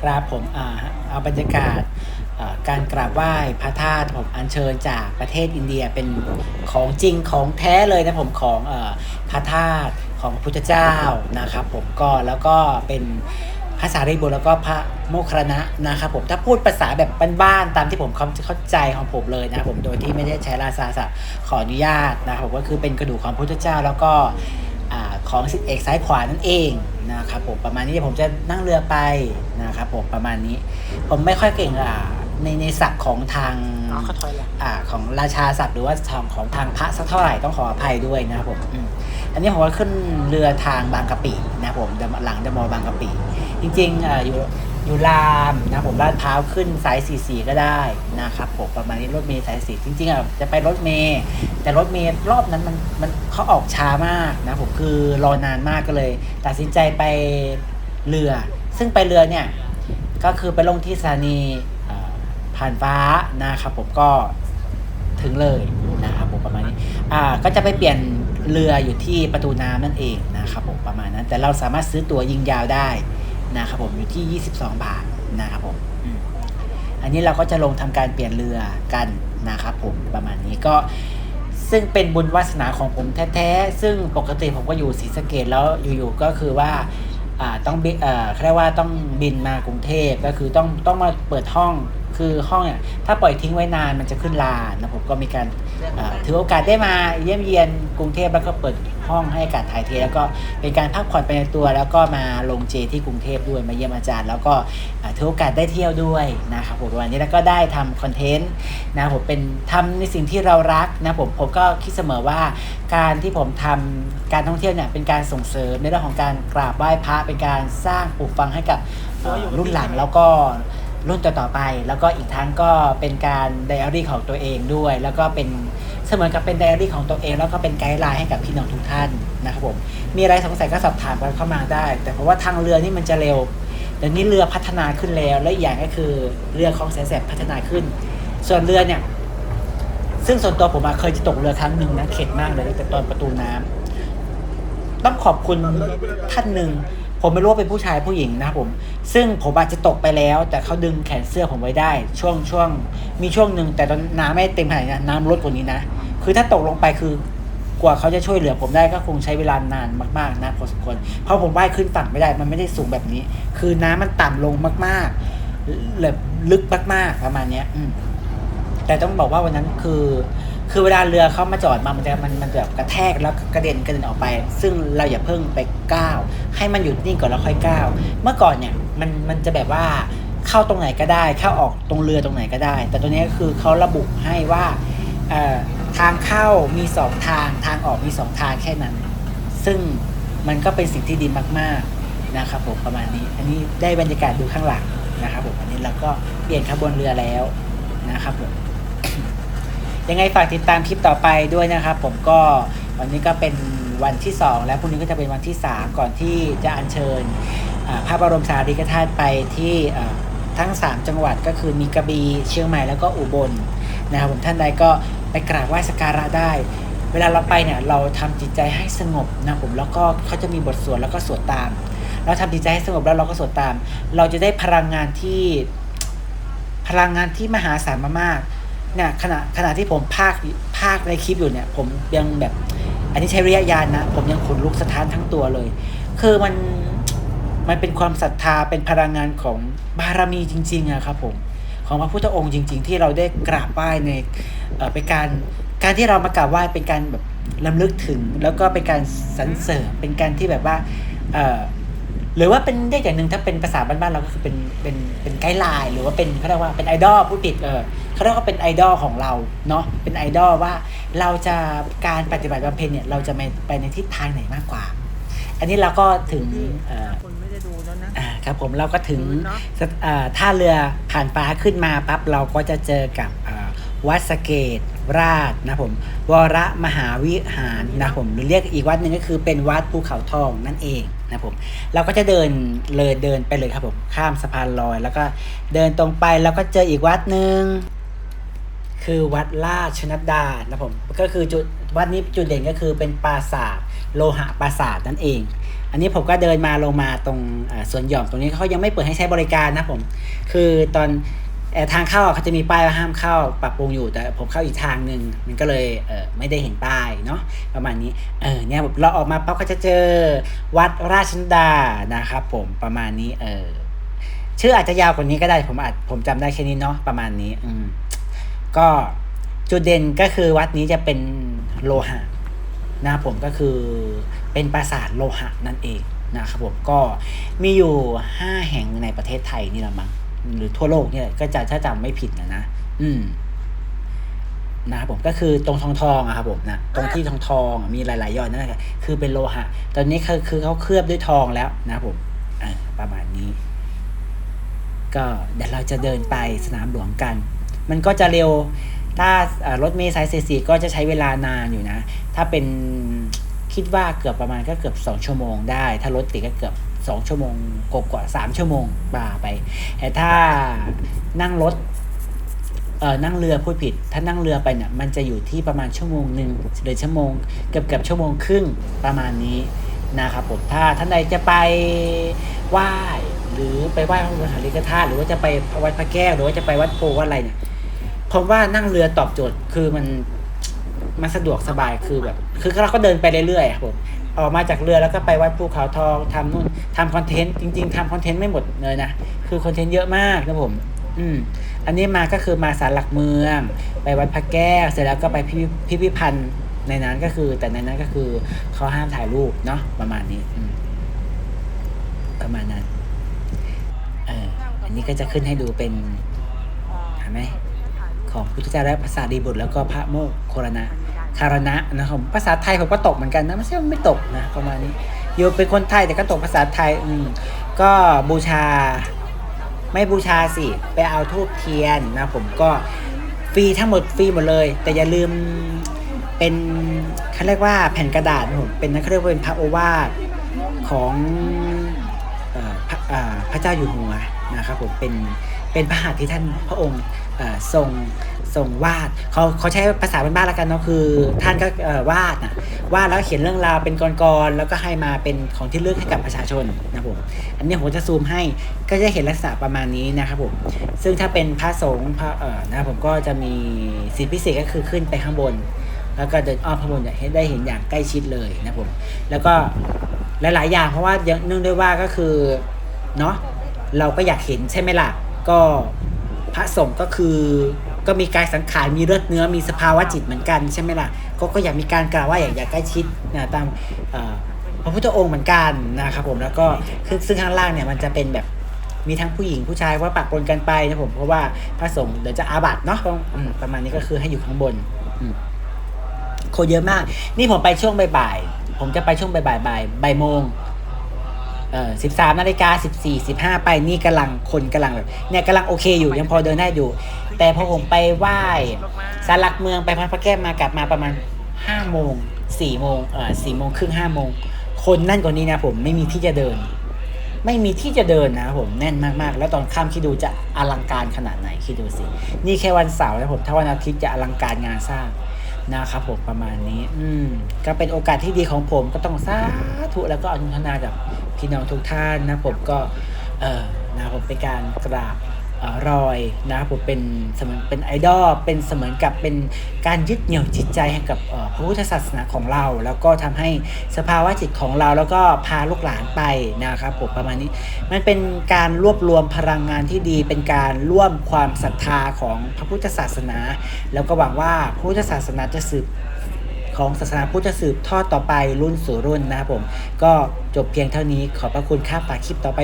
ครับผมเอาบรรยากาศการกราบไหว้พระธาตุผมอัญเชิญจากประเทศอินเดียเป็นของจริงของแท้เลยนะผมของอพระธาตุของพระพุทธเจ้านะครับ ผมก็แล้วก็เป็นพระสารีบุตรแล้วก็พระโมคคัลลานะนะครับผมถ้าพูดภาษาแบบบ้านๆตามที่ผมเข้าใจของผมเลยนะครับผมโดยที่ไม่ได้ใช้ราชาศัพท์ขออนุญาตนะครับผมก็คือเป็นกระดูกของพระพุทธเจ้าแล้วก็ ของสิทธิเอกซ้ายขวานั่นเองนะครับผมประมาณนี้ผมจะนั่งเรือไปนะครับผมประมาณนี้ ผมไม่ค่อยเก่งอ่าในในศัพท์ของทางอ๋อเขาถอยหลังอ่าของราชาศัพท์หรือว่าทางของทางพระสักเท่าไหร่ต้องขออภัยด้วยนะครับผมอืมอันนี้ผมก็ขึ้นเรือทางบางกะปินะครับผมเดอะหลังเดอะมอลล์บางกะปิจริงๆอ่าอยู่ อยู่รามนะผมลาดพร้าวขึ้นสายสีสีก็ได้นะครับผมประมาณนี้รถเมล์สายสีจริงๆอะจะไปรถเมล์แต่รถเมล์รอบนั้นมันมันเขาออกช้ามากนะผมคือรอนานมากก็เลย ตัดสินใจไปเรือ ซึ่งไปเรือเนี่ยก็คือไปลงที่สถานีผ่านฟ้านะครับผมก็ถึงเลยนะครับผมประมาณนี้อ่าก็จะไปเปลี่ยนเรืออยู่ที่ประตูน้ำนั่นเองนะครับผมประมาณนั้น แต่เราสามารถซื้อตั๋วยิงยาวได้ นะครับผมอยู่ที่ 22 บาทนะครับผมอันนี้เราก็จะลงทำการเปลี่ยนเรือกันนะครับผมประมาณนี้ก็ซึ่งเป็นบุญวาสนาของผมแท้ๆ ซึ่งปกติผมก็อยู่ศรีสะเกดแล้วอยู่ๆก็คือว่าต้องบินเอ่อเรียกว่าต้องบินมากรุงเทพก็คือต้องต้องมาเปิดห้อง คือห้องเนี่ยถ้าปล่อยทิ้งไว้นานมันจะขึ้นลานะผมก็มีการอ่าถือโอกาสได้มาเยี่ยมเยียนกรุงเทพแล้วก็เปิดห้องให้อากาศถ่ายเทแล้วก็เป็นการพักผ่อนไปในตัว แล้วก็มาลงเจที่กรุงเทพด้วยมาเยี่ยมอาจารย์ แล้วก็อ่าถือโอกาสได้เที่ยวด้วยนะครับผมวันนี้แล้วก็ได้ทำคอนเทนต์นะผมเป็นทำในสิ่งที่เรารักนะผมผมก็คิดเสมอว่าการที่ผมทำการท่องเที่ยวเนี่ยเป็นการส่งเสริมในเรื่องของการกราบไหว้พระเป็นการสร้างปลูกฝังให้กับเอ่อรุ่นหลังแล้วก็ รุ่นต่อๆไป แล้วก็อีกทั้งก็เป็นการไดอารี่ของตัวเองด้วย แล้วก็เป็นเสมือนกับเป็นไดอารี่ของตัวเอง แล้วก็เป็นไกด์ไลน์ให้กับพี่น้องทุกท่านนะครับผมมีอะไรสงสัยก็สอบถามกันเข้ามาได้ แต่เพราะว่าทางเรือนี่มันจะเร็วเดี๋ยวนี้เรือพัฒนาขึ้นแล้ว และอีกอย่างก็คือเรือของแสนแสบพัฒนาขึ้น ส่วนเรือเนี่ยซึ่งส่วนตัวผมเคยจะตกเรือครั้งหนึ่งนะเข็ดมากเลยแต่ตอนประตูน้ำต้องขอบคุณท่านหนึ่ง ผมไม่รู้ว่าเป็นผู้ชายผู้หญิงนะครับผม ซึ่งผมอาจจะตกไปแล้ว แต่เขาดึงแขนเสื้อผมไว้ได้ ช่วงช่วง มีช่วงหนึ่งแต่ตอนน้ำไม่เต็มขนาดนี้นะน้ำลดกว่านี้นะ คือถ้าตกลงไปคือกว่าเขาจะช่วยเหลือผมได้ก็คงใช้เวลานานมากๆนะพอสมควรเพราะผมว่ายขึ้นฝั่งไม่ได้มันไม่ได้สูงแบบนี้ คือน้ำมันต่ำลงมากๆแบบลึกมากๆประมาณเนี้ย อืแต่ต้องบอกว่าวันนั้นคือ คือเวลาเรือเขามาจอดมามันจะมันมันแบบกระแทกแล้วกระเด็นกระเด็นออกไป ซึ่งเราอย่าเพิ่งไปก้าวให้มันหยุดนิ่งก่อนแล้วค่อยก้าวเมื่อก่อนเนี่ยมันมันจะแบบว่าเข้าตรงไหนก็ได้เข้าออกตรงเรือตรงไหนก็ได้ แต่ตัวนี้ก็คือเขาระบุให้ว่าทางเข้ามีสองทางทางออกมีสองทางแค่นั้น ซึ่งมันก็เป็นสิ่งที่ดีมากๆนะครับผมประมาณนี้ อันนี้ได้บรรยากาศดูข้างหลังนะครับผมอันนี้เราก็เปลี่ยนขบวนเรือแล้วนะครับผม ยังไงฝากติดตามคลิปต่อไปด้วยนะครับ ผมก็วันนี้ก็เป็นวันที่ 2 แล้วพรุ่งนี้ก็จะเป็นวันที่ 3 ก่อนที่จะอัญเชิญอ่าพระบรมสารีริกธาตุไปที่ทั้ง 3 จังหวัดก็คือมีกระบี่เชียงใหม่แล้วก็อุบลนะครับผมท่านใดก็ไปกราบไหว้สักการะได้ เวลาเราไปเนี่ยเราทำจิตใจให้สงบนะผมแล้วก็เขาจะมีบทสวดแล้วก็สวดตาม เราทำจิตใจให้สงบแล้วเราก็สวดตาม เราจะได้พลังงานที่พลังงานที่มหาศาลมากๆ เนี่ยขณะขณะที่ผมพากพากในคลิปอยู่เนี่ย ผมยังแบบ อันนี้ใช้ระยะยานนะ ผมยังขนลุกสะท้านทั้งตัวเลย คือมันมันเป็นความศรัทธาเป็นพลังงานของบารมีจริงๆอะครับผมของพระพุทธองค์จริง ๆ ที่เราได้กราบไหว้ในเป็นการการที่เรามากราบไหว้เป็นการแบบลำลึกถึง แล้วก็เป็นการสรรเสริญเป็นการที่แบบว่าหรือว่าเป็นเรียกอย่างหนึ่งถ้าเป็นภาษาบ้านๆเราก็คือเป็นเป็นเป็นไกด์ไลน์หรือว่าเป็นเขาเรียกว่าเป็นไอดอลผู้ติดเออ เขาเรียกว่าเป็นไอดอลของเราเนาะเป็นไอดอลว่าเราจะการปฏิบัติบำเพ็ญเนี่ยเราจะไปไปในทิศทางไหนมากกว่า อันนี้เราก็ถึงเอ่อคนไม่ได้ดูแล้วนะอ่าครับผมเราก็ถึงเนอะสถอ่าท่าเรือผ่านฟ้าขึ้นมาปั๊บเราก็จะเจอกับอ่าวัดสะเกตราชนะผมวรมหาวิหารนะผมหรือเรียกอีกวัดหนึ่งก็คือเป็นวัดภูเขาทองนั่นเองนะผมเราก็จะเดินเลยเดินไปเลยครับผมข้ามสะพานลอย แล้วก็เดินตรงไปแล้วก็เจออีกวัดหนึ่ง คือวัดราชนัดดานะผมก็คือจุดวัดนี้จุดเด่นก็คือเป็นปราสาทโลหะปราสาทนั่นเอง อันนี้ผมก็เดินมาลงมาตรงสวนหย่อมตรงนี้เขายังไม่เปิดให้ใช้บริการนะผมคือตอนทางเข้าเขาจะมีป้ายว่าห้ามเข้าปรับปรุงอยู่แต่ผมเข้าอีกทางหนึ่งมันก็เลยเไม่ได้เห็นป้ายเนาะประมาณนี้เออเนี่ยเราออกมาปั๊บก็จะเจอวัดราชนดานะครับผมประมาณนี้เออชื่ออาจจะยาวกว่านี้ก็ได้ผมอาจผมจำได้แค่นี้เนาะประมาณนี้อืม ก็จุดเด่นก็คือวัดนี้จะเป็นโลหะนะครับผมก็คือเป็นปราสาทโลหะนั่นเองนะครับผมก็มีอยู่ 5 แห่งในประเทศไทยนี่แหละมั้งหรือทั่วโลกเนี่ยก็จะถ้าจำไม่ผิดนะนะ อืมนะครับผมก็คือตรงทองทองอะครับผมนะตรงที่ทองทองมีหลายๆยอดนั่นแหละคือเป็นโลหะ ตอนนี้คือคือเขาเคลือบด้วยทองแล้วนะครับผมประมาณนี้ ก็เดี๋ยวเราจะเดินไปสนามหลวงกัน มันก็จะเร็ว ถ้ารถเมล์สายสีสีก็จะใช้เวลานานอยู่นะ ถ้าเป็นคิดว่าเกือบประมาณก็เกือบ 2 ชั่วโมงได้ ถ้ารถติดก็เกือบ 2 ชั่วโมงกกว่า 3 ชั่วโมงป่าไป แต่ถ้านั่งรถเออนั่งเรือพูดผิด ถ้านั่งเรือไปเนี่ยมันจะอยู่ที่ประมาณชั่วโมงหนึ่งหรือชั่วโมงเกือบเกือบชั่วโมงครึ่งประมาณนี้นะครับผมถ้าท่านใดจะไปไหว้หรือไปไหว้พระบรมสารีริกธาตุหรือว่าจะไปวัดพระแก้วหรือว่าจะไปวัดโพวัดอะไรเนี่ย ผมว่านั่งเรือตอบโจทย์คือมันมันสะดวกสบายคือแบบ คือเราก็เดินไปเรื่อยๆครับผมออกมาจากเรือแล้วก็ไปวัดภูเขาทองทำนู่นทำคอนเทนต์จริง ๆทำคอนเทนต์ไม่หมดเลยนะคือคอนเทนต์เยอะมากนะผม อืม อันนี้มาก็คือมาศาลหลักเมือง ไปวัดพระแก้วเสร็จแล้วก็ไปพิพิพิพิธภัณฑ์ในนั้นก็คือ แต่ในนั้นก็คือเขาห้ามถ่ายรูปเนาะประมาณนี้อืมประมาณนั้นเอออันนี้ก็จะขึ้นให้ดูเป็นเห็นไหม ของพุทธเจ้าและภาษาดีบุตรแล้วก็พระโมคโครณะคารณะนะครับภาษาไทยผมก็ตกเหมือนกันนะไม่ใช่ว่าไม่ตกนะประมาณนี้อยู่เป็นคนไทยแต่ก็ตกภาษาไทยอืมก็บูชาไม่บูชาสิไปเอาทูบเทียนนะผมก็ฟรีทั้งหมดฟรีหมดเลย แต่อย่าลืมเป็นเขาเรียกว่าแผ่นกระดาษผมเป็นเขาเรียกว่าเป็นพระโอวาทของ ระเจ้าอยู่หัวนะครับผมเป็นเป็นพระหัตถ์ที่ท่านพระองค์ทรงทรงวาดเขาเขาใช้ภาษาบ้านๆแล้วกันเนาะคือ ท่านก็วาดนะวาดแล้วเขียนเรื่องราวเป็นกรๆแล้วก็ให้มาเป็นของที่ระลึกให้กับประชาชนนะครับผมอันนี้ผมจะซูมให้ก็จะเห็นลักษณะประมาณนี้นะครับผมซึ่งถ้าเป็นพระสงฆ์พระเออนะครับผมก็จะมีสิทธิพิเศษก็คือขึ้นไปข้างบน แล้วก็เดินอ้อมข้างบนจะเห็นได้เห็นอย่างใกล้ชิดเลยนะครับผมแล้วก็หลายๆอย่างเพราะว่าเนื่องด้วยว่าก็คือ เนาะเราก็อยากเห็นใช่ไหมล่ะ ก็พระสงฆ์ก็คือก็มีกายสังขารมีเลือดเนื้อมีสภาวะจิตเหมือนกันใช่ไหมล่ะก็ก็อยากมีการกล่าวว่าอยากอยากใกล้ชิดนะตามเอ่อพระพุทธองค์เหมือนกันนะครับผมแล้วก็คือซึ่งข้างล่างเนี่ยมันจะเป็นแบบมีทั้งผู้หญิงผู้ชายว่าปะปนกันไปนะผมเพราะว่าพระสงฆ์เดี๋ยวจะอาบัติเนาะต้องอืมประมาณนี้ก็คือให้อยู่ข้างบนอืมคนเยอะมาก นี่ผมไปช่วงบ่ายๆผมจะไปช่วงบ่ายๆบ่ายบ่ายโมง เอ่อสิบสามนาฬิกาสิบสี่สิบห้าไปนี่กำลังคนกำลังแบบเนี่ยกำลังโอเคอยู่ยังพอเดินได้อยู่ แต่พอผมไปไหว้สารหลักเมืองไปพัดพระแก้วมากลับมาประมาณห้าโมงสี่โมงเอ่อสี่โมงครึ่งห้าโมงคนนั่นกว่านี้นะผมไม่มีที่จะเดิน ไม่มีที่จะเดินนะครับผมแน่นมากๆ แล้วตอนค่ำคิดดูจะอลังการขนาดไหนคิดดูสิ นี่แค่วันเสาร์นะผมถ้าวันอาทิตย์จะอลังการงานสร้างนะครับผมประมาณนี้ อืมก็เป็นโอกาสที่ดีของผมก็ต้องสาธุแล้วก็อนุโมทนากับ พี่น้องทุกท่านนะผมก็เออนะผมเป็นการกราบออรอยนะผมเป็นเสมือนเป็นไอดอลเป็นเสมือนกับเป็นการยึดเหนี่ยวจิตใจให้กับออพระพุทธศาสนาของเรา แล้วก็ทำให้สภาวะจิตของเราแล้วก็พาลูกหลานไปนะครับผมประมาณนี้ มันเป็นการรวบรวมพลังงานที่ดี เป็นการร่วมความศรัทธาของพระพุทธศาสนา แล้วก็หวังว่าพระพุทธศาสนาจะสืบ ของศาสนาพุทธจะสืบทอดต่อไปรุ่นสู่รุ่นนะครับผม ก็จบเพียงเท่านี้ขอบพระคุณครับฝากคลิปต่อไป